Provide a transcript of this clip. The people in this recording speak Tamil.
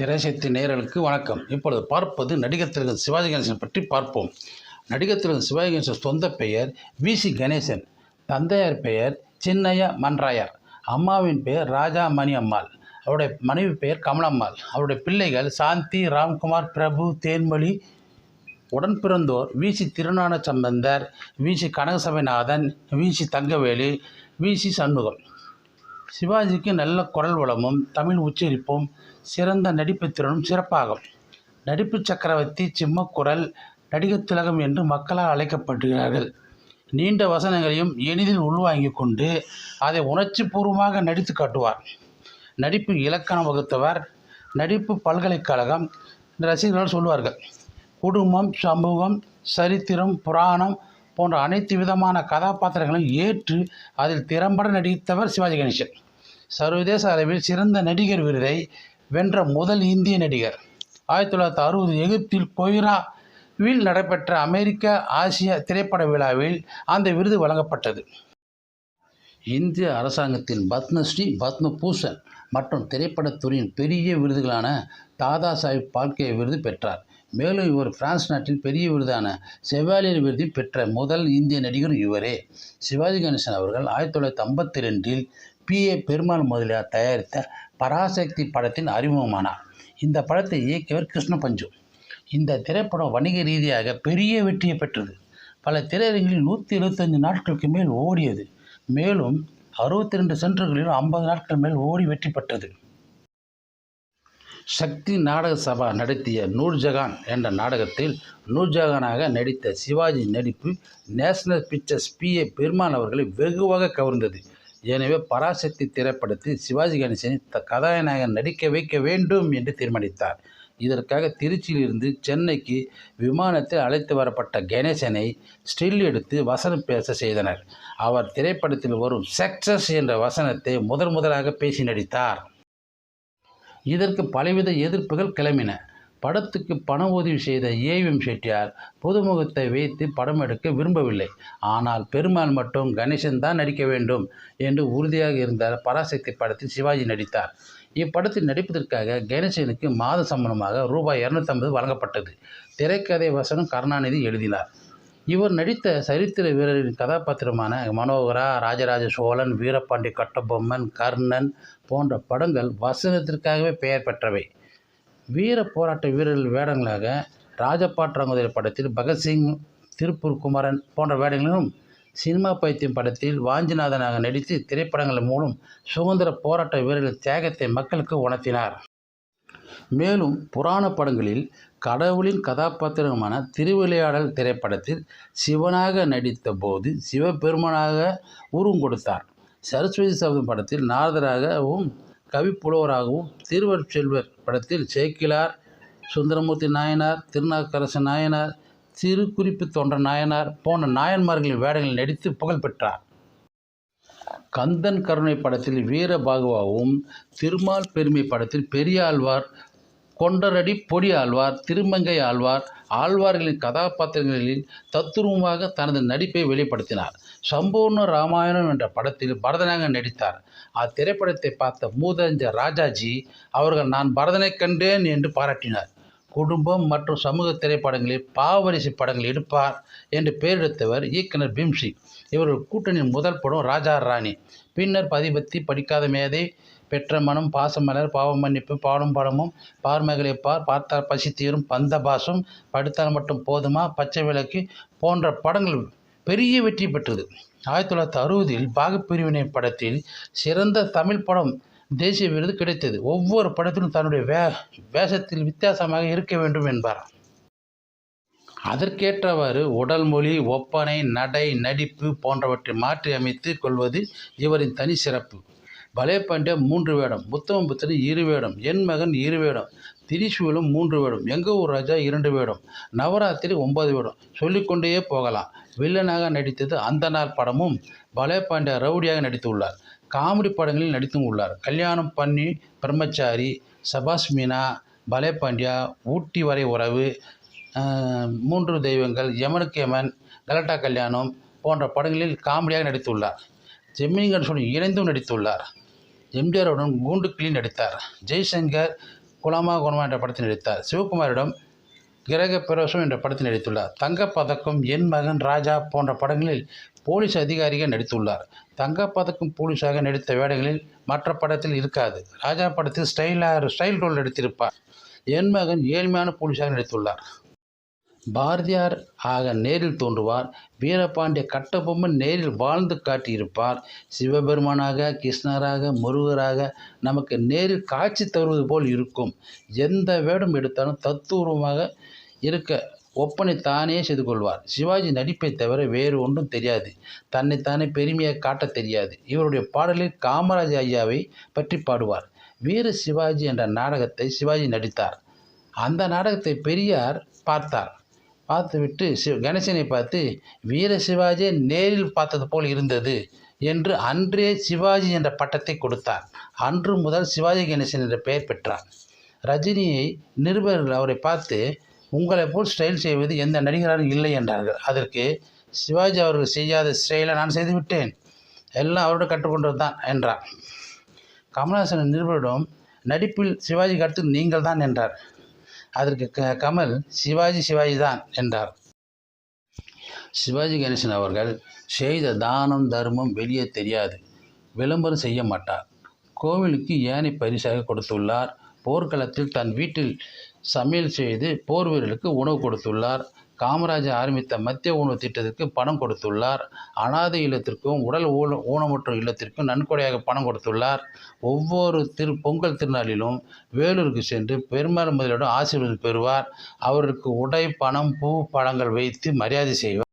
திரைசக்தி நேயர்களுக்கு வணக்கம். இப்பொழுது பார்ப்பது நடிகர் திலகம் சிவாஜி கணேசன் பற்றி பார்ப்போம். நடிகர் திலகம் சிவாஜி கணேசன் சொந்த பெயர் வி. சி. கணேசன். தந்தையார் பெயர் சின்னைய மன்ராயார் அம்மாவின் பெயர் ராஜா மணி அம்மாள். அவருடைய மனைவி பெயர் கமலம்மாள். அவருடைய பிள்ளைகள் சாந்தி ராம்குமார் பிரபு தேன்மொழி உடன் பிறந்தோர் V C Thirugnana Sambandar V. C. Kanagasabainathan V. C. Thangavelu V. C. Shanmugam. சிவாஜிக்கு நல்ல குரல் வளமும் தமிழ் உச்சரிப்பும் சிறந்த நடிப்பு திறனும் சிறப்பாகும். நடிப்பு சக்கரவர்த்தி சிம்மக்குரல் நடிகர் திலகம் என்று மக்களால் அழைக்கப்படுகிறார்கள். நீண்ட வசனங்களையும் எளிதில் உள்வாங்கிக் கொண்டு அதை உணர்ச்சி பூர்வமாக நடித்து காட்டுவார். நடிப்பு இலக்கணம் வகுத்தவர் நடிப்பு பல்கலைக்கழகம் ரசிகர்கள் சொல்வார்கள் குடும்பம் சமூகம் சரித்திரம் புராணம் போன்ற அனைத்து விதமான கதாபாத்திரங்களையும் ஏற்று அதில் திறம்பட நடித்தவர் சிவாஜி கணேசன். சர்வதேச அளவில் சிறந்த நடிகர் விருதை வென்ற முதல் இந்திய நடிகர். ஆயிரத்தி தொள்ளாயிரத்தி அறுபது எகிப்தில் கொய்ராவில் நடைபெற்ற அமெரிக்க ஆசிய திரைப்பட விழாவில் அந்த விருது வழங்கப்பட்டது. இந்திய அரசாங்கத்தின் பத்மஸ்ரீ பத்மபூஷன் மற்றும் திரைப்படத்துறையின் பெரிய விருதுகளான தாதா சாஹிப் பால்கே விருது பெற்றார். மேலும் இவர் பிரான்ஸ் நாட்டில் பெரிய விருதான செவாலியர் விருதை பெற்ற முதல் இந்திய நடிகர் இவரே. சிவாஜி கணேசன் அவர்கள் ஆயிரத்தி தொள்ளாயிரத்தி ஐம்பத்தி ரெண்டில் பி. ஏ. பெருமாள் முதலியார் தயாரித்த பராசக்தி படத்தின் அறிமுகமானார். இந்த படத்தை இயக்கியவர் கிருஷ்ண பஞ்சு இந்த திரைப்படம் வணிக ரீதியாக பெரிய வெற்றியை பெற்றது. பல திரையரங்கில் நூற்றி எழுபத்தஞ்சு நாட்களுக்கு மேல் ஓடியது. மேலும் அறுபத்தி ரெண்டு சென்டர்களில் ஐம்பது நாட்கள் மேல் ஓடி வெற்றி பெற்றது. சக்தி நாடக சபா நடத்திய நூர்ஜஹான் என்ற நாடகத்தில் நூர்ஜஹானாக நடித்த சிவாஜி நடிப்பு நேஷனல் பிக்சர்ஸ் பி. ஏ. பெருமான் அவர்களை வெகுவாக கவர்ந்தது. எனவே பராசக்தி திரைப்படத்தில் சிவாஜி கணேசனை த கதாநாயகன் நடிக்க வைக்க வேண்டும் என்று தீர்மானித்தார். இதற்காக திருச்சியிலிருந்து சென்னைக்கு விமானத்தில் அழைத்து வரப்பட்ட கணேசனை ஸ்டில் எடுத்து வசனம் பேச செய்தனர். அவர் திரைப்படத்தில் வரும் சக்சஸ் என்ற வசனத்தை முதன் முதலாக பேசி நடித்தார். இதற்கு பலவித எதிர்ப்புகள் கிளம்பின. படத்துக்கு பண உதவி செய்த ஏவிஎம் செட்டியார் புதுமுகத்தை வைத்து படம் எடுக்க விரும்பவில்லை. ஆனால் பெருமாள் மட்டும் கணேசன் தான் நடிக்க வேண்டும் என்று உறுதியாக இருந்தார் பராசக்தி படத்தில் சிவாஜி நடித்தார். இப்படத்தில் நடிப்பதற்காக கணேசனுக்கு மாத சம்பளமாக ரூபாய் இரநூத்தம்பது வழங்கப்பட்டது. திரைக்கதை வசனம் கருணாநிதி எழுதினார். இவர் நடித்த சரித்திர வீரரின் கதாபாத்திரமான மனோகரா ராஜராஜ சோழன் வீரபாண்டி கட்டபொம்மன் கர்ணன் போன்ற படங்கள் வசனத்திற்காகவே பெயர் பெற்றவை. வீர போராட்ட வீரர்கள் வேடங்களாக ராஜபாட்ரங்குதிரை படத்தில் பகத்சிங் திருப்பூர் குமரன் போன்ற வேடங்களிலும் சினிமா பைத்தியம் படத்தில் வாஞ்சிநாதனாக நடித்து திரைப்படங்கள் மூலம் சுதந்திர போராட்ட வீரர்கள் தியாகத்தை மக்களுக்கு உணர்த்தினார். மேலும் புராண படங்களில் கடவுளின் கதாபாத்திரமான திருவிளையாடல் திரைப்படத்தில் சிவனாக நடித்த போது சிவபெருமனாக உருவம் கொடுத்தார். சரஸ்வதி சபதம் படத்தில் நாரதராகவும் கவிப்புலவராகவும் திருவருட்செல்வர் படத்தில் சேக்கிலார் சுந்தரமூர்த்தி நாயனார் திருநாக்கரசு நாயனார் திருக்குறிப்பு தொண்ட நாயனார் போன்ற நாயன்மார்களின் வேடங்களில் நடித்து புகழ் பெற்றார். கந்தன் கருணை படத்தில் வீரபாகுவாகவும் திருமால் பெருமை படத்தில் பெரிய ஆழ்வார் கொண்டரடி பொடி ஆழ்வார் திருமங்கை ஆழ்வார் ஆழ்வார்களின் கதாபாத்திரங்களில் தத்துருவமாக தனது நடிப்பை வெளிப்படுத்தினார். சம்பூர்ண ராமாயணம் என்ற படத்தில் பரதனாக நடித்தார். அத்திரைப்படத்தை பார்த்த மூதஞ்ச ராஜாஜி அவர்கள் நான் பரதனை கண்டேன் என்று பாராட்டினார். குடும்பம் மற்றும் சமூக திரைப்படங்களில் பாவரிசை படங்கள் எடுப்பார் என்று பெயரெடுத்தவர் இயக்குனர் பிம்சி. இவர்கள் கூட்டணியின் முதல் படம் ராஜா ராணி. பின்னர் பதிபத்தி படிக்காத மேதை பெற்ற மனம் பாசமலர் பாவம் மன்னிப்பு பாடும் படமும் பார்மகளை பார் பார்த்தால் பசி தீரும் பந்த பாசம் படுத்தால் மட்டும் போதுமா பச்சை விளக்கு போன்ற படங்கள் பெரிய வெற்றி பெற்றது. ஆயிரத்தி தொள்ளாயிரத்தி அறுபதில் பாகப்பிரிவினை படத்தில் சிறந்த தமிழ் படம் தேசிய விருது கிடைத்தது. ஒவ்வொரு படத்திலும் தன்னுடைய வே வேஷத்தில் வித்தியாசமாக இருக்க வேண்டும் என்பார். அதற்கேற்றவாறு உடல் மொழி ஒப்பனை நடை நடிப்பு போன்றவற்றை மாற்றி அமைத்து கொள்வது இவரின் தனி சிறப்பு. பலே பாண்டியா மூன்று வேடம் புத்தமம் புத்தன் இரு வேடம் என் மகன் இரு வேடம் திரிசூலம் மூன்று வேடம் எங்கள் ஊர் ராஜா இரண்டு வேடம் நவராத்திரி ஒன்பது வேடம் சொல்லிக்கொண்டே போகலாம். வில்லனாக நடித்தது அந்த நாள் படமும் பலே பாண்டியா ரவுடியாக நடித்துள்ளார். காமெடி படங்களில் நடித்தும் உள்ளார். கல்யாணம் பண்ணி பிரம்மச்சாரி சபாஸ் மீனா பலே பாண்டியா ஊட்டி வரை உறவு மூன்று தெய்வங்கள் யமனுக்கு யமன் கலட்டா கல்யாணம் போன்ற படங்களில் காமெடியாக நடித்துள்ளார். ஜெமினி கணேசனுடன் இணைந்தும் நடித்துள்ளார். எம்ஜிஆருடன் கூண்டுக்கிளி நடித்தார். ஜெய்சங்கர் குலமா குணமா என்ற படத்தில் நடித்தார். சிவகுமாரிடம் கிரக பிரவேசம் என்ற படத்தில் நடித்துள்ளார். தங்கப்பதக்கம் என் மகன் ராஜா போன்ற படங்களில் போலீஸ் அதிகாரியாக நடித்துள்ளார். தங்கப்பதக்கம் போலீஸாக நடித்த வேடங்களில் மற்ற படத்தில் இருக்காது. ராஜா படத்தில் ஸ்டைலாக ஸ்டைல் ரோல் நடித்திருப்பார். என் மகன் ஏழ்மையான போலீஸாக நடித்துள்ளார். பாரதியார் ஆக நேரில் தோன்றுவார். வீரபாண்டிய கட்டபொம்மன் நேரில் வாழ்ந்து காட்டியிருப்பார். சிவபெருமானாக கிருஷ்ணராக முருகராக நமக்கு நேரில் காட்சி தருவது போல் இருக்கும். எந்த வேடம் எடுத்தாலும் தத்துவமாக இருக்க ஒப்பனை தானே செய்து கொள்வார். சிவாஜி நடிப்பை தவிர வேறு ஒன்றும் தெரியாது. தன்னைத்தானே பெருமையாக காட்டத் தெரியாது. இவருடைய பாடலில் காமராஜ் ஐயாவை பற்றி பாடுவார். வீர சிவாஜி என்ற நாடகத்தை சிவாஜி நடித்தார். அந்த நாடகத்தை பெரியார் பார்த்தார். பார்த்துவிட்டு சி கணேசனை பார்த்து வீர சிவாஜியை நேரில் பார்த்தது போல் இருந்தது என்று அன்றே சிவாஜி என்ற பட்டத்தை கொடுத்தார். அன்று முதல் சிவாஜி கணேசன் என்ற பெயர் பெற்றார். ரஜினியை நிருபர்கள் அவரை பார்த்து உங்களை போல் ஸ்டைல் செய்வது எந்த நடிகராலும் இல்லை என்றார்கள். அதற்கு சிவாஜி அவர்கள் செய்யாத ஸ்டைலை நான் செய்துவிட்டேன் எல்லாம் அவரோட கற்றுக்கொண்டது தான் என்றார். கமல்ஹாசன் நிருபரிடம் நடிப்பில் சிவாஜி கருத்து நீங்கள் தான் என்றார். அதற்கு க கமல் சிவாஜி சிவாஜி தான் என்றார். சிவாஜி கணேசன் அவர்கள் செய்த தானம் தர்மம் வெளியே தெரியாது. விளம்பரம் செய்ய மாட்டார். கோவிலுக்கு ஏனை பரிசாக கொடுத்துள்ளார். போர்க்களத்தில் தன் வீட்டில் சமையல் செய்து போர் வீரர்களுக்கு உணவு கொடுத்துள்ளார். காமராஜர் ஆரம்பித்த மத்திய உணவு திட்டத்திற்கு பணம் கொடுத்துள்ளார். அனாதை இல்லத்திற்கும் உடல் ஊன ஊனமுற்ற இல்லத்திற்கும் நன்கொடையாக பணம் கொடுத்துள்ளார். ஒவ்வொரு திரு பொங்கல் திருநாளிலும் வேலூருக்கு சென்று பெருமாள் முதலிடம் ஆசீர்வாதம் பெறுவார். அவருக்கு உடை பணம் பூ பழங்கள் வைத்து மரியாதை செய்வார்.